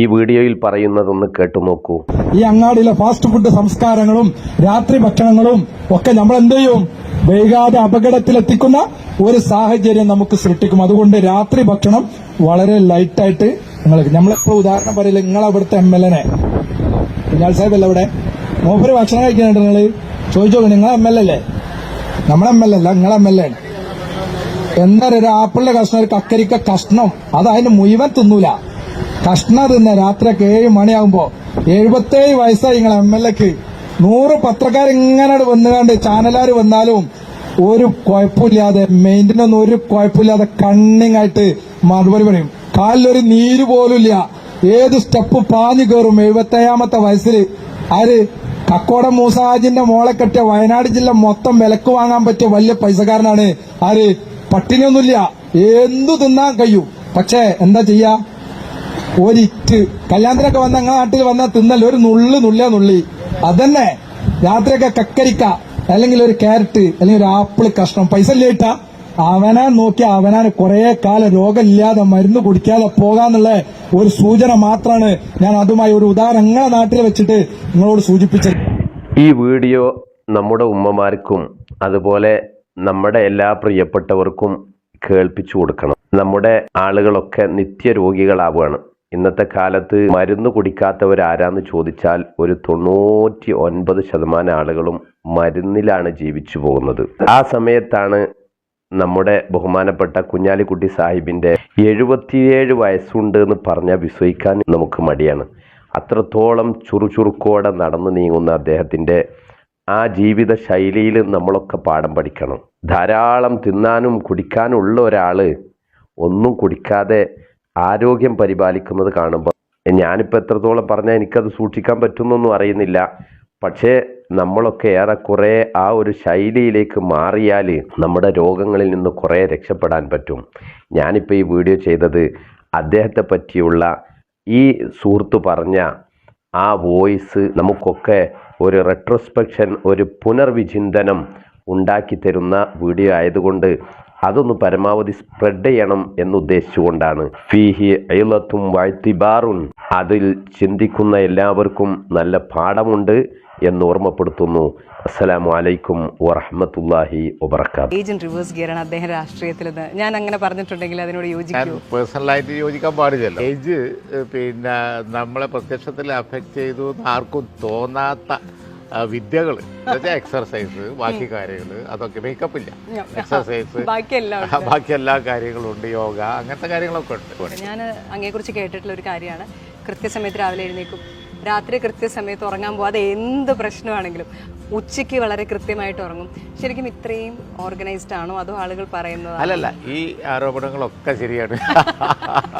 ഈ വീഡിയോയിൽ പറയുന്നതൊന്ന് കേട്ടു നോക്കൂ. ഈ അങ്ങാടിയിലെ ഫാസ്റ്റ് ഫുഡ് സംസ്കാരങ്ങളും രാത്രി ഭക്ഷണങ്ങളും ഒക്കെ നമ്മൾ എന്ത് ചെയ്യും? വൈകാതെ അപകടത്തിലെത്തിക്കുന്ന ഒരു സാഹചര്യം നമുക്ക് സൃഷ്ടിക്കും. അതുകൊണ്ട് രാത്രി ഭക്ഷണം വളരെ ലൈറ്റായിട്ട് നിങ്ങൾ നമ്മളിപ്പോ ഉദാഹരണം പറയില്ല നിങ്ങൾ അവിടുത്തെ എം എൽ എനെ. കുഞ്ഞാൽ സാഹിബ് അല്ല അവിടെ? മൂപ്പര് ഭക്ഷണം കഴിക്കുന്നുണ്ട് നിങ്ങൾ ചോദിച്ചോ നിങ്ങൾ എം എൽ എ അല്ലേ? നമ്മളെ എം എൽ എ അല്ല നിങ്ങളെ എം എൽ എ ആണ്. ഒരു ആപ്പിളിന്റെ കഷ്ണം ഒരു കക്കരിക്ക കഷ്ണം. അത് അതിന് മുഴുവൻ തിന്നൂല. കഷ്ണം ഇന്ന് രാത്രിയൊക്കെ ഏഴ് മണിയാകുമ്പോ എഴുപത്തേഴ് വയസ്സായി നിങ്ങൾ എം എൽ എക്ക്. നൂറ് പത്രക്കാർ ഇങ്ങനെ വന്നുകാണ്ട് ചാനലുകാർ വന്നാലും ഒരു കുഴപ്പമില്ലാതെ മെയിന്റിനൊന്നും ഒരു കുഴപ്പമില്ലാതെ കണ്ണിങ് ആയിട്ട് മറുപടി പറയും. കാലിലൊരു നീര് പോലുമില്ല. ഏത് സ്റ്റെപ്പ് പാഞ്ഞു കയറും എഴുപത്തേഴാമത്തെ വയസ്സിൽ ആര്? കക്കോട മൂസാജിന്റെ മോളെ കെട്ടിയ വയനാട് ജില്ല മൊത്തം വിലക്ക് വാങ്ങാൻ പറ്റിയ വലിയ പൈസക്കാരനാണ് ആര്? പട്ടിണിയൊന്നുമില്ല. എന്തു തിന്നാൻ കഴിയും? പക്ഷേ എന്താ ചെയ്യാ? ഒരിറ്റ്. കല്യാണത്തിനൊക്കെ വന്ന ഞങ്ങളുടെ നാട്ടിൽ വന്ന തിന്നൽ ഒരു നുള്ളു നുള്ളിയ നുള്ളി. അതന്നെ. രാത്രിയൊക്കെ കക്കരിക്ക അല്ലെങ്കിൽ ഒരു ക്യാരറ്റ് അല്ലെങ്കിൽ ഒരു ആപ്പിൾ കഷ്ണം. പൈസ ഇല്ലേട്ട അവനാൻ നോക്കി അവനാൻ കുറെ കാലം രോഗമില്ലാതെ മരുന്ന് കുടിക്കാതെ പോകാന്നുള്ള ഒരു സൂചന മാത്രമാണ് ഞാൻ അതുമായി ഒരു ഉദാഹരണം നിങ്ങളെ നാട്ടിൽ വെച്ചിട്ട് നിങ്ങളോട് സൂചിപ്പിച്ചത്. ഈ വീഡിയോ നമ്മുടെ ഉമ്മമാർക്കും അതുപോലെ നമ്മുടെ എല്ലാ പ്രിയപ്പെട്ടവർക്കും കേൾപ്പിച്ചു കൊടുക്കണം. നമ്മുടെ ആളുകളൊക്കെ നിത്യരോഗികളാവുകയാണ്. ഇന്നത്തെ കാലത്ത് മരുന്ന് കുടിക്കാത്തവരാരാന്ന് ചോദിച്ചാൽ ഒരു തൊണ്ണൂറ്റി ഒൻപത് ശതമാനം ആളുകളും മരുന്നിലാണ് ജീവിച്ചു പോകുന്നത്. ആ സമയത്താണ് നമ്മുടെ ബഹുമാനപ്പെട്ട കുഞ്ഞാലിക്കുട്ടി സാഹിബിന്റെ എഴുപത്തിയേഴ് വയസ്സുണ്ട് എന്ന് പറഞ്ഞാൽ വിശ്വസിക്കാൻ നമുക്ക് മടിയാണ്. അത്രത്തോളം ചുറുചുറുക്കോടെ നടന്നു നീങ്ങുന്ന അദ്ദേഹത്തിന്റെ ആ ജീവിത ശൈലിയിൽ നമ്മളൊക്കെ പാഠം പഠിക്കണം. ധാരാളം തിന്നാനും കുടിക്കാനും ഉള്ള ഒരാൾ ഒന്നും കുടിക്കാതെ ആരോഗ്യം പരിപാലിക്കുന്നത് കാണുമ്പോൾ. ഞാനിപ്പോൾ എത്രത്തോളം പറഞ്ഞാൽ എനിക്കത് സൂക്ഷിക്കാൻ പറ്റുന്നൊന്നും അറിയുന്നില്ല. പക്ഷേ നമ്മളൊക്കെ ഏറെക്കുറെ ആ ഒരു ശൈലിയിലേക്ക് മാറിയാൽ നമ്മുടെ രോഗങ്ങളിൽ നിന്ന് കുറേ രക്ഷപ്പെടാൻ പറ്റും. ഞാനിപ്പോൾ ഈ വീഡിയോ ചെയ്തത് അദ്ദേഹത്തെ പറ്റിയുള്ള ഈ സുഹൃത്ത് പറഞ്ഞ ആ വോയിസ് നമുക്കൊക്കെ ഒരു റെട്രോസ്പെക്ഷൻ ഒരു പുനർവിചിന്തനം ഉണ്ടാക്കി തരുന്ന വീഡിയോ ആയതുകൊണ്ട് അതൊന്ന് പരമാവധി സ്പ്രെഡ് ചെയ്യണം എന്നുദ്ദേശിച്ചുകൊണ്ടാണ്. ഫീഹി ഐലത്തും വാഴ്ത്തിബാറുൻ അതിൽ ചിന്തിക്കുന്ന എല്ലാവർക്കും നല്ല പാഠമുണ്ട് എന്ന് ഓർമ്മപ്പെടുത്തുന്നു. അസ്സലാമു അലൈക്കും വറഹമത്തല്ലാഹി വബർക്കാത്തു ഏജന്റ് റിവേഴ്സ് ഗിയറാണ് അദ്ദേഹം രാഷ്ട്രീയത്തിൽ ഞാൻ അങ്ങനെ പറഞ്ഞിട്ടുണ്ടെങ്കിൽ അതിനോട് യോജിക്കൂ. പേഴ്സണലായിട്ട് യോജിക്കാൻ പാടില്ലല്ലോ. ഏജ് പിന്നെ നമ്മളെ പ്രത്യക്ഷത്തിൽ അഫക്റ്റ് ചെയ്തു എന്ന് ആർക്കും തോന്നാത്ത വിദ്യകൾ എക്സർസൈസ് ബാക്കി കാര്യങ്ങൾ അതൊക്കെ മേക്കപ്പ് ഇല്ല. എക്സർസൈസ് ബാക്കി എല്ലാ കാര്യങ്ങളും. ഉണ്ട് യോഗ അങ്ങനത്തെ കാര്യങ്ങളൊക്കെ ഉണ്ട്. ഞാൻ അങ്ങയെക്കുറിച്ച് കേട്ടിട്ടുള്ള ഒരു കാര്യമാണ്. കൃത്യസമയത്ത് രാവിലെ എഴുന്നേക്കും രാത്രി കൃത്യസമയത്ത് ഉറങ്ങാൻ പോകാതെ എന്ത് പ്രശ്നമാണെങ്കിലും ഉച്ചയ്ക്ക് വളരെ കൃത്യമായിട്ട് ഉറങ്ങും. ശരിക്കും ഇത്രയും ഓർഗനൈസ്ഡ് ആണോ? അതോ ആളുകൾ പറയുന്നത് അല്ലല്ല ഈ ആരോപണങ്ങളൊക്കെ ശരിയാണ്.